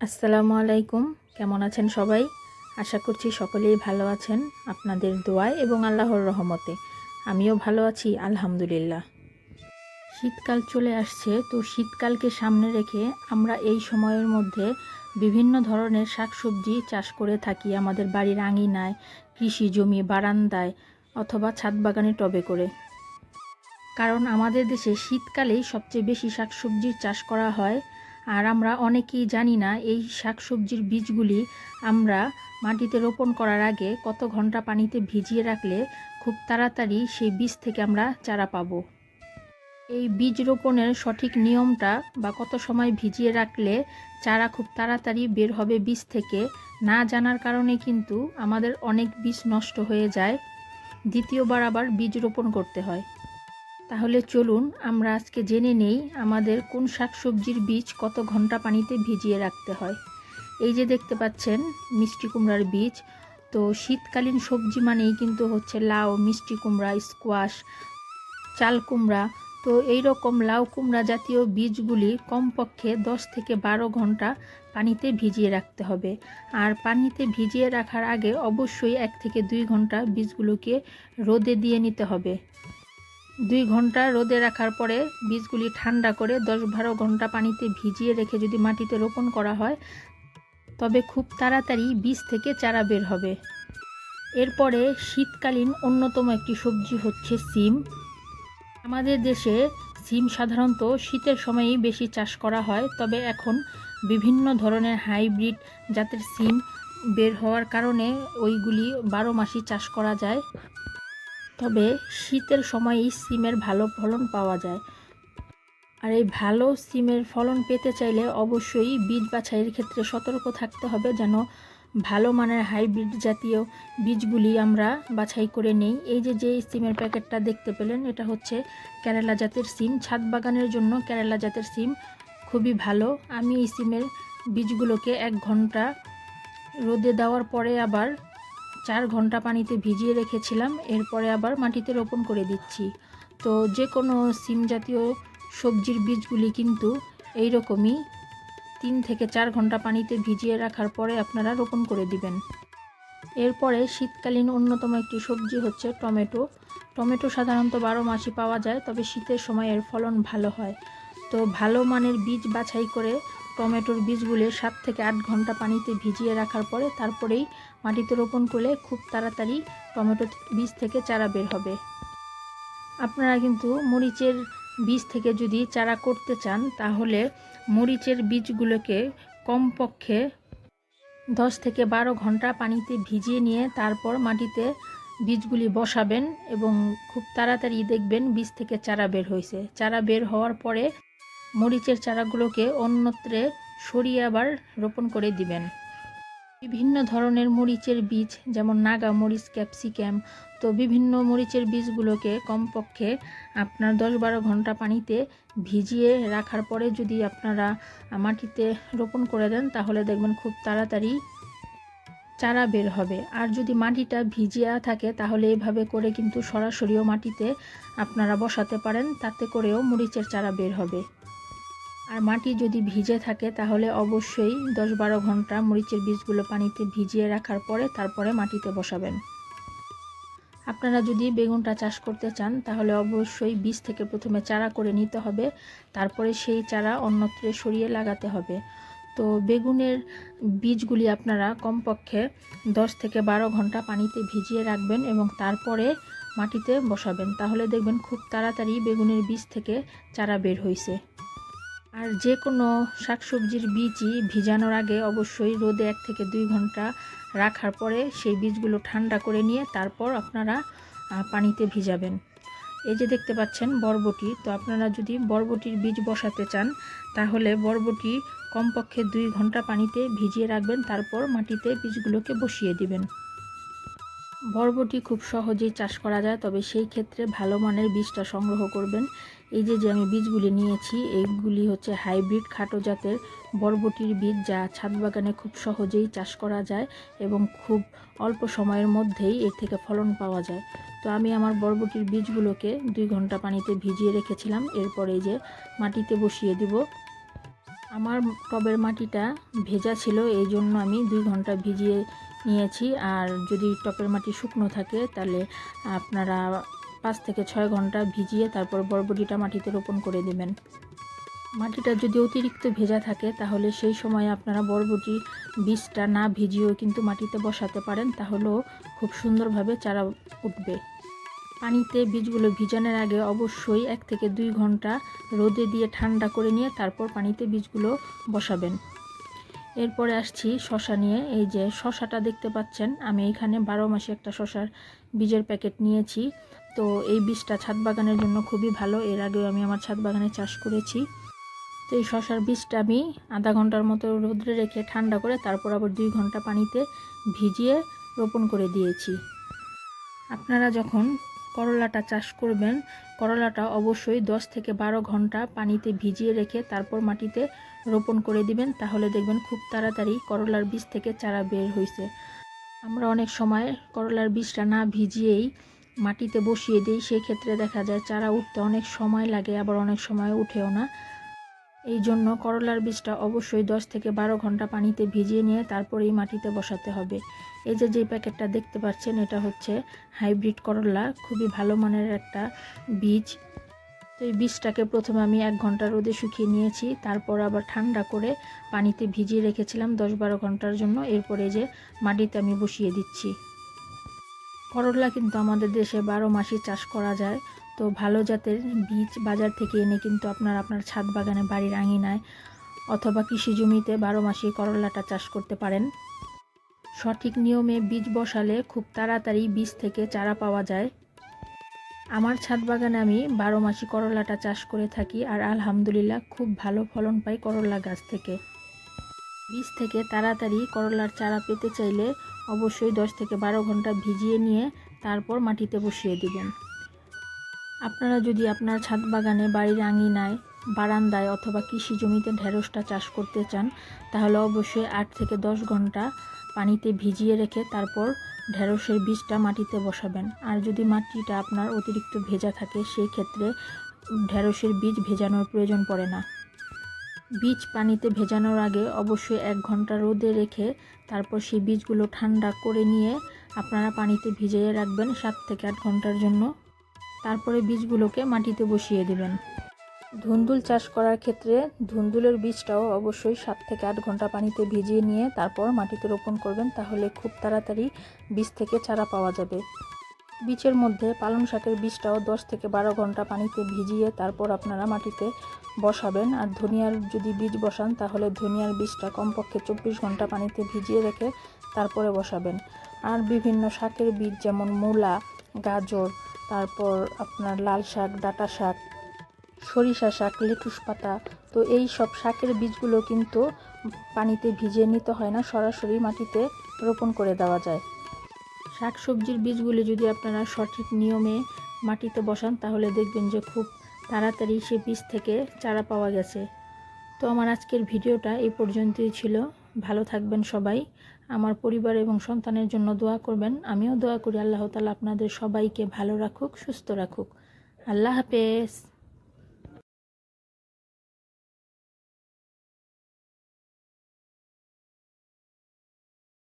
আসসালামু আলাইকুম। কেমন আছেন সবাই? আশা করছি সকলেই ভালো আছেন আপনাদের দোয়ায় এবং আল্লাহর রহমতে। আমিও ভালো আছি, আলহামদুলিল্লাহ। শীতকাল চলে আসছে, তো শীতকালকে সামনে রেখে আমরা এই সময়ের মধ্যে বিভিন্ন ধরনের শাকসবজি চাষ করে থাকি আমাদের বাড়ির আঙিনায়, কৃষি জমি, বারান্দায় অথবা ছাদ বাগানে টবে করে। কারণ আমাদের দেশে শীতকালেই সবচেয়ে বেশি শাকসবজির চাষ করা হয় আর আমরা অনেকেই জানি না এই শাকসবজির বীজগুলি আমরা মাটিতে রোপণ করার আগে কত ঘণ্টা পানিতে ভিজিয়ে রাখলে খুব তাড়াতাড়ি সেই বীজ থেকে আমরা চারা পাবো। এই বীজ রোপণের সঠিক নিয়মটা বা কত সময় ভিজিয়ে রাখলে চারা খুব তাড়াতাড়ি বের হবে বীজ থেকে না জানার কারণে কিন্তু আমাদের অনেক বীজ নষ্ট হয়ে যায়। দ্বিতীয়বার আবার বীজ রোপণ করতে হয়। তাহলে চলুন আমরা আজকে জেনে নেই আমাদের কোন শাকসবজির বীজ কত ঘণ্টা পানিতে ভিজিয়ে রাখতে হয়। এই যে দেখতে পাচ্ছেন, মিষ্টি কুমড়ার বীজ। তো শীতকালীন সবজি মানেই কিন্তু হচ্ছে লাউ, মিষ্টি কুমড়া, স্কোয়াশ, চাল কুমড়া। তো এই রকম লাউ কুমড়া জাতীয় বীজগুলি কমপক্ষে দশ থেকে বারো ঘণ্টা পানিতে ভিজিয়ে রাখতে হবে। আর পানিতে ভিজিয়ে রাখার আগে অবশ্যই এক থেকে দুই ঘণ্টা বীজগুলোকে রোদে দিয়ে নিতে হবে। দুই ঘণ্টা রোদে রাখার পরে বীজগুলি ঠান্ডা করে দশ বারো ঘণ্টা পানিতে ভিজিয়ে রেখে যদি মাটিতে রোপণ করা হয়, তবে খুব তাড়াতাড়ি বীজ থেকে চারা বের হবে। এরপরে শীতকালীন অন্যতম একটি সবজি হচ্ছে সিম। আমাদের দেশে সিম সাধারণত শীতের সময়েই বেশি চাষ করা হয়, তবে এখন বিভিন্ন ধরনের হাইব্রিড জাতের সিম বের হওয়ার কারণে ওইগুলি বারো মাসই চাষ করা যায়। তবে শীতের সময়ই সিমের ভালো ফলন পাওয়া যায়। আর এই ভালো সিমের ফলন পেতে চাইলে অবশ্যই বীজ বাছাইয়ের ক্ষেত্রে সতর্ক থাকতে হবে যেন ভালো মানের হাইব্রিড জাতীয় বীজগুলি আমরা বাছাই করে নেই। এই যে যে সিমের প্যাকেটটা দেখতে পেলেন, এটা হচ্ছে কেরালা জাতের সিম। ছাদ বাগানের জন্য কেরালা জাতের সিম খুবই ভালো। আমি এই সিমের বীজগুলোকে এক ঘণ্টা রোদে দেওয়ার পরে আবার চার ঘণ্টা পানিতে ভিজিয়ে রেখেছিলাম, এরপরে আবার মাটিতে রোপণ করে দিচ্ছি। তো যে কোনো সিম জাতীয় সবজির বীজগুলি কিন্তু এই রকমই তিন থেকে চার ঘণ্টা পানিতে ভিজিয়ে রাখার পরে আপনারা রোপণ করে দিবেন। এরপরে শীতকালীন অন্যতম একটি সবজি হচ্ছে টমেটো। টমেটো সাধারণত বারো মাসই পাওয়া যায়, তবে শীতের সময় এর ফলন ভালো হয়। তো ভালো মানের বীজ বাছাই করে টমেটোর বীজগুলো সাত থেকে আট ঘণ্টা পানিতে ভিজিয়ে রাখার পরে তারপরেই মাটিতে রোপণ করলে খুব তাড়াতাড়ি টমেটো বীজ থেকে চারা বের হবে। আপনারা কিন্তু মরিচের বীজ থেকে যদি চারা করতে চান, তাহলে মরিচের বীজগুলোকে কমপক্ষে দশ থেকে বারো ঘণ্টা পানিতে ভিজিয়ে নিয়ে তারপর মাটিতে বীজগুলি বসাবেন এবং খুব তাড়াতাড়ি দেখবেন বীজ থেকে চারা বের হয়েছে। চারা বের হওয়ার পরে মরিচের চারাগুলোকে অন্যত্রে সরিয়ে আবার রোপণ করে দিবেন। বিভিন্ন ধরনের মরিচের বীজ, যেমন নাগা মরিচ ক্যাপসিক্যাম তো বিভিন্ন মরিচের বীজগুলোকে কমপক্ষে আপনার দশ বারো ঘণ্টা পানিতে ভিজিয়ে রাখার পরে যদি আপনারা মাটিতে রোপণ করে দেন, তাহলে দেখবেন খুব তাড়াতাড়ি চারা বের হবে। আর যদি মাটিটা ভিজিয়া থাকে, তাহলে এইভাবে করে কিন্তু সরাসরিও মাটিতে আপনারা বসাতে পারেন, তাতে করেও মরিচের চারা বের হবে। আর মাটি যদি ভিজে থাকে, তাহলে অবশ্যই দশ বারো ঘণ্টা মরিচের বীজগুলো পানিতে ভিজিয়ে রাখার পরে তারপরে মাটিতে বসাবেন। আপনারা যদি বেগুনটা চাষ করতে চান, তাহলে অবশ্যই বীজ থেকে প্রথমে চারা করে নিতে হবে, তারপরে সেই চারা অন্যত্রে সরিয়ে লাগাতে হবে। তো বেগুনের বীজগুলি আপনারা কমপক্ষে দশ থেকে বারো ঘণ্টা পানিতে ভিজিয়ে রাখবেন এবং তারপরে মাটিতে বসাবেন। তাহলে দেখবেন খুব তাড়াতাড়ি বেগুনের বীজ থেকে চারা বের হয়েছে আর যে কোনো শাকসবজির বীজই ভিজানোর আগে অবশ্যই রোদে এক থেকে দুই ঘণ্টা রাখার পরে সেই বীজগুলো ঠান্ডা করে নিয়ে তারপর আপনারা পানিতে ভিজাবেন। এই যে দেখতে পাচ্ছেন বরবটি, তো আপনারা যদি বরবটির বীজ বসাতে চান, তাহলে বরবটি কমপক্ষে দুই ঘণ্টা পানিতে ভিজিয়ে রাখবেন, তারপর মাটিতে বীজগুলোকে বসিয়ে দিবেন। বরবটি খুব সহজেই চাষ করা যায়, তবে সেই ক্ষেত্রে ভালো মানের বীজটা সংগ্রহ করবেন। এই যে যে আমি বীজগুলি নিয়েছি, এইগুলি হচ্ছে হাইব্রিড খাটো জাতের বরবটির বীজ যা ছাদ বাগানে খুব সহজেই চাষ করা যায় এবং খুব অল্প সময়ের মধ্যেই এর থেকে ফলন পাওয়া যায়। তো আমি আমার বরবটির বীজগুলোকে দুই ঘণ্টা পানিতে ভিজিয়ে রেখেছিলাম, এরপরে যে মাটিতে বসিয়ে দিব। আমার টবের মাটিটা ভেজা ছিল, এই জন্য আমি দুই ঘণ্টা ভিজিয়ে নিয়েছি। আর যদি টবের মাটি শুকনো থাকে, তাহলে আপনারা পাঁচ থেকে ছয় ঘণ্টা ভিজিয়ে তারপর বরবটিটা মাটিতে রোপণ করে দেবেন। মাটিটা যদি অতিরিক্ত ভেজা থাকে, তাহলে সেই সময় আপনারা বরবটি বীজটা না ভিজিয়েও কিন্তু মাটিতে বসাতে পারেন, তাহলেও খুব সুন্দরভাবে চারা উঠবে। পানিতে বীজগুলো ভিজানোর আগে অবশ্যই এক থেকে দুই ঘণ্টা রোদে দিয়ে ঠান্ডা করে নিয়ে তারপর পানিতে বীজগুলো বসাবেন। এরপরে আসছি শশা নিয়ে। এই যে শশাটা দেখতে পাচ্ছেন, আমি এখানে বারো মাসে একটা শশার বীজের প্যাকেট নিয়েছি। তো এই বীজটা ছাদ বাগানের জন্য খুবই ভালো। এর আগেও আমি আমার ছাদ বাগানে চাষ করেছি। তো এই শশার বীজটা আমি আধা ঘণ্টার মতো রোদ্রে রেখে ঠান্ডা করে তারপর আবার দুই ঘণ্টা পানিতে ভিজিয়ে রোপণ করে দিয়েছি। আপনারা যখন করলাটা চাষ করবেন, করলাটা অবশ্যই 10 থেকে বারো ঘণ্টা পানিতে ভিজিয়ে রেখে তারপর মাটিতে রোপণ করে দিবেন। তাহলে দেখবেন খুব তাড়াতাড়ি করলার বীজ থেকে চারা বের হয়েছে আমরা অনেক সময় করলার বীজটা না ভিজিয়েই মাটিতে বসিয়ে দিই, সেক্ষেত্রে দেখা যায় চারা উঠতে অনেক সময় লাগে, আবার অনেক সময় উঠেও না। এই জন্য করলার বীজটা অবশ্যই 10 থেকে বারো ঘণ্টা পানিতে ভিজিয়ে নিয়ে তারপরেই মাটিতে বসাতে হবে। এই যে যে প্যাকেটটা দেখতে পাচ্ছেন, এটা হচ্ছে হাইব্রিড করলা, খুবই ভালো মানের একটা বীজ। তো এই বীজটাকে প্রথমে আমি এক ঘণ্টা রোদে শুকিয়ে নিয়েছি, তারপর আবার ঠান্ডা করে পানিতে ভিজিয়ে রেখেছিলাম দশ বারো ঘণ্টার জন্য। এরপরে যে মাটিতে আমি বসিয়ে দিচ্ছি। করলা কিন্তু আমাদের দেশে বারো মাসই চাষ করা যায়। তো ভালো জাতের বীজ বাজার থেকে এনে কিন্তু আপনার আপনার ছাদ বাগানে বাড়ির আঙিনায় অথবা কৃষি জমিতে বারো মাসে করলাটা চাষ করতে পারেন। সঠিক নিয়মে বীজ বসালে খুব তাড়াতাড়ি বীজ থেকে চারা পাওয়া যায়। আমার ছাদ বাগানে আমি বারো মাসি করলাটা চাষ করে থাকি আর আলহামদুলিল্লাহ খুব ভালো ফলন পাই করলা গাছ থেকে। বীজ থেকে তাড়াতাড়ি করলার চারা পেতে চাইলে অবশ্যই দশ থেকে বারো ঘণ্টা ভিজিয়ে নিয়ে তারপর মাটিতে বসিয়ে দিবেন। আপনারা যদি আপনার ছাদ বাগানে বাড়ির আঙিনায়, বারান্দায় অথবা কৃষি জমিতে ঢেঁড়সটা চাষ করতে চান, তাহলে অবশ্যই আট থেকে দশ ঘণ্টা পানিতে ভিজিয়ে রেখে তারপর ঢেঁড়সের বীজটা মাটিতে বসাবেন। আর যদি মাটিটা আপনার অতিরিক্ত ভেজা থাকে, সেই ক্ষেত্রে ঢেঁড়সের বীজ ভেজানোর প্রয়োজন পড়ে না। বীজ পানিতে ভেজানোর আগে অবশ্যই এক ঘণ্টা রোদে রেখে তারপর সেই বীজগুলো ঠান্ডা করে নিয়ে আপনারা পানিতে ভিজিয়ে রাখবেন সাত থেকে আট ঘণ্টার জন্য। তারপরে বীজগুলোকে মাটিতে বসিয়ে দেবেন। ধুন্দুল চাষ করার ক্ষেত্রে ধুন্দুলের বীজটাও অবশ্যই সাত থেকে আট ঘণ্টা পানিতে ভিজিয়ে নিয়ে তারপর মাটিতে রোপণ করবেন, তাহলে খুব তাড়াতাড়ি বীজ থেকে চারা পাওয়া যাবে। বীজের মধ্যে পালং শাকের বীজটাও দশ থেকে বারো ঘণ্টা পানিতে ভিজিয়ে তারপর আপনারা মাটিতে বসাবেন। আর ধনিয়ার যদি বীজ বসান, তাহলে ধনিয়ার বীজটা কমপক্ষে চব্বিশ ঘণ্টা পানিতে ভিজিয়ে রেখে তারপরে বসাবেন। আর বিভিন্ন শাকের বীজ যেমন মূলা, গাজর, তারপর আপনার লাল শাক, ডাঁটা শাক, সরিষা শাক, লেটুস পাতা, তো এই সব শাকের বীজগুলো কিন্তু পানিতে ভিজিয়ে নিতে হয় না, সরাসরি মাটিতে রোপণ করে দেওয়া যায়। শাক সবজির বীজগুলি যদি আপনারা সঠিক নিয়মে মাটিতে বসান, তাহলে দেখবেন যে খুব তাড়াতাড়ি সে বীজ থেকে চারা পাওয়া গেছে। তো আমার আজকের ভিডিওটা এই পর্যন্তই ছিল। ভালো থাকবেন সবাই। আমার পরিবার এবং সন্তানের জন্য দোয়া করবেন। আমিও দোয়া করি আল্লাহ তালা আপনাদের সবাইকে ভালো রাখুক, সুস্থ রাখুক। আল্লাহ হাফেজ।